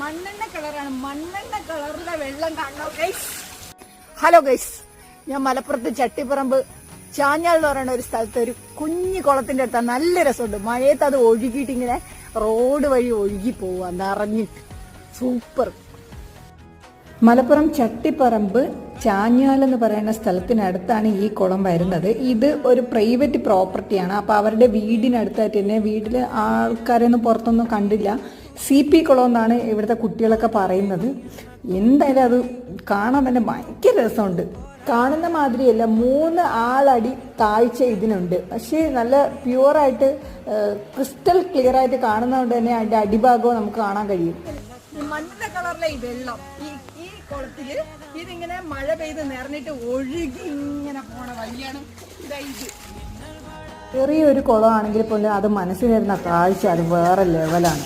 മണ്ണെണ്ണ കളറാണ്. മണ്ണെണ്ണ കളറിലെ വെള്ളം കാണോ ഗൈസ് ഹലോ ഗൈസ് ഞാൻ മലപ്പുറത്ത് ചട്ടിപ്പറമ്പ് ചാഞ്ഞാൾ എന്ന് പറയുന്ന ഒരു സ്ഥലത്ത് ഒരു കുഞ്ഞു കുളത്തിന്റെ അടുത്താ നല്ല രസമുണ്ട്. മഴയത്ത് അത് ഒഴുകിയിട്ട് ഇങ്ങനെ റോഡ് വഴി ഒഴുകി പോവാ നിറഞ്ഞിട്ട്. സൂപ്പർ മലപ്പുറം ചട്ടിപ്പറമ്പ് ചാഞ്ഞാൽ എന്ന് പറയുന്ന സ്ഥലത്തിനടുത്താണ് ഈ കുളം വരുന്നത്. ഇത് ഒരു പ്രൈവറ്റ് പ്രോപ്പർട്ടിയാണ്. അപ്പോൾ അവരുടെ വീടിനടുത്തായിട്ട് തന്നെ വീട്ടിൽ ആൾക്കാരെയൊന്നും പുറത്തൊന്നും കണ്ടില്ല. സി പി കുളം എന്നാണ് ഇവിടുത്തെ കുട്ടികളൊക്കെ പറയുന്നത്. എന്തായാലും അത് കാണാൻ തന്നെ ഭയങ്കര രസമുണ്ട്. കാണുന്ന മാതിരിയല്ല മൂന്ന് ആളടി താഴ്ച ഇതിനുണ്ട്. പക്ഷേ നല്ല പ്യുവറായിട്ട് ക്രിസ്റ്റൽ ക്ലിയർ ആയിട്ട് കാണുന്നതുകൊണ്ട് തന്നെ അതിന്റെ അടിഭാഗവും നമുക്ക് കാണാൻ കഴിയും. മഞ്ഞ കളറിലെ ഈ വെള്ളം ഈ ഈ കുളത്തിൽ ഇതിങ്ങനെ മഴ പെയ്ത് നിറഞ്ഞിട്ട് ഒഴുകി ഇങ്ങനെ പോണ വഴിയാണ് ഇതാ ഇത്. ചെറിയൊരു കുളമാണെങ്കിൽ പോലും അത് മനസ്സിന് വരുന്ന കാഴ്ച അത് വേറെ ലെവലാണ്